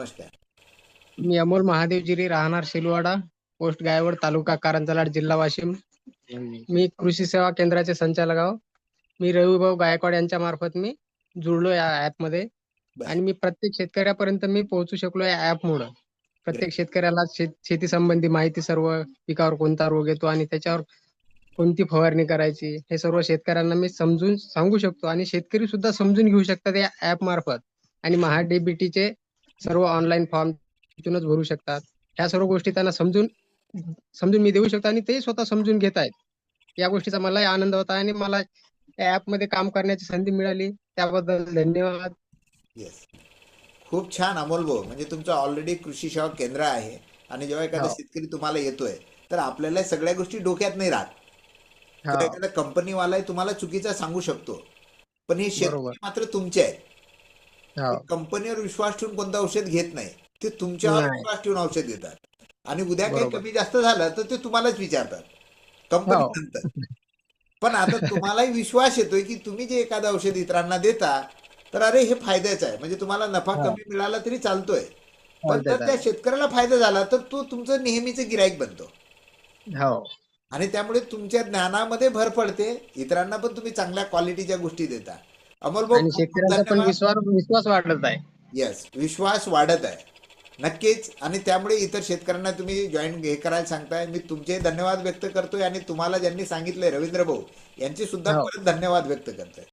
नमस्कार. मी अमोल महादेवजिरी राहणार शेलवाडा पोस्ट गायवड तालुका कारंजलाड जिल्हा वाशिम. मी कृषी सेवा केंद्राचे संचालक आहो. मी रविभाऊ गायकवाड यांच्या मार्फत मी जुळलो या ऍपमध्ये. आणि मी प्रत्येक शेतकऱ्यापर्यंत मी पोहोचू शकलो या ऍप मुळे प्रत्येक शेतकऱ्याला शेत शेती संबंधी माहिती सर्व पिकावर कोणता रोग येतो आणि त्याच्यावर कोणती फवारणी करायची हे सर्व शेतकऱ्यांना मी समजून सांगू शकतो आणि शेतकरी सुद्धा समजून घेऊ शकतात या ऍप मार्फत. आणि महाडीबीटीचे सर्व ऑनलाईन फॉर्म तिथूनच भरू शकतात. ह्या सर्व गोष्टी त्यांना समजून समजून मी देऊ शकतो आणि ते स्वतः समजून घेत आहेत. या गोष्टीचा मलाही आनंद होता आणि मला या ऍपमध्ये काम करण्याची संधी मिळाली. त्याबद्दल धन्यवाद. येस खूप छान अमोल भाऊ. म्हणजे तुमचं ऑलरेडी कृषी सेवा केंद्र आहे आणि जेव्हा एखादा हो. शेतकरी तुम्हाला येतोय तर आपल्याला सगळ्या गोष्टी डोक्यात नाही राहत. हा, एखादा कंपनीवाला तुम्हाला चुकीचा सांगू शकतो. पण हे शेतकरी. मात्र तुमचे आहेत. कंपनीवर विश्वास ठेवून कोणतं औषध घेत नाही. ते तुमच्यावर. विश्वास ठेवून औषध घेतात आणि उद्या काही. कमी जास्त झालं तर ते तुम्हालाच विचारतात. कंपनी हो. नंतर पण आता तुम्हालाही विश्वास येतोय की तुम्ही जे एखादं औषध इतरांना देता तर अरे हे फायद्याचं आहे. म्हणजे तुम्हाला नफा हा. कमी मिळाला तरी चालतोय. पण जर त्या शेतकऱ्याला फायदा झाला तर तो तुमचं नेहमीचं गिराईक बनतो. हो. आणि त्यामुळे तुमच्या ज्ञानामध्ये भर पडते. इतरांना पण तुम्ही चांगल्या क्वालिटीच्या गोष्टी देता. अमोल भाऊ आणि खूप खूप शेतकऱ्यांचा पण धन्यवाद. विश्वास विश्वास वाढत आहे येस विश्वास वाढत आहे नक्कीच आणि त्यामुळे इतर शेतकऱ्यांना तुम्ही जॉईन हे करायला सांगताय मी तुमचे धन्यवाद व्यक्त करतोय आणि तुम्हाला ज्यांनी सांगितलंय रवींद्र भाऊ यांचे सुद्धा हो. परत धन्यवाद व्यक्त करतोय